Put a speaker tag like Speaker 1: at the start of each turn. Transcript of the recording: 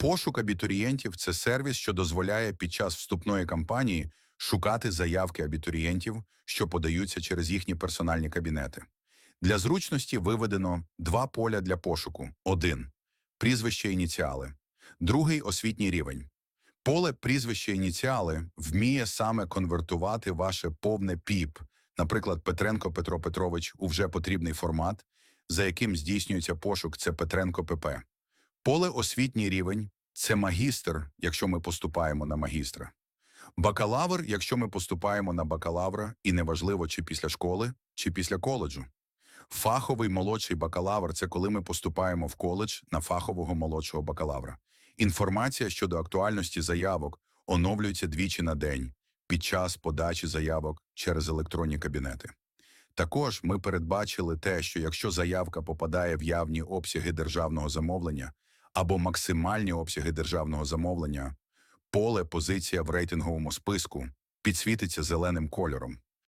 Speaker 1: Пошук абітурієнтів це сервіс, що дозволяє під час вступної кампанії шукати заявки абітурієнтів, що подаються через їхні персональні кабінети. Для зручності виведено два поля для пошуку: один прізвище ініціали, другий освітній рівень. Поле прізвище ініціали вміє саме конвертувати ваше повне ПІП, наприклад, Петренко Петро Петрович, у вже потрібний формат, за яким здійснюється пошук, це Петренко ПП. Поле освітній рівень це магістр, якщо ми поступаємо на магістра. Бакалавр, якщо ми поступаємо на бакалавра, і неважливо, чи після школи, чи після коледжу. Фаховий молодший бакалавр це коли ми поступаємо в коледж на фахового молодшого бакалавра. Інформація щодо актуальності заявок оновлюється двічі на день під час подачі заявок через електронні кабінети. Також ми передбачили те, що якщо заявка попадає в явні обсяги державного замовлення або максимальні обсяги державного замовлення, поле позиція в рейтинговому списку підсвітиться зеленим кольором.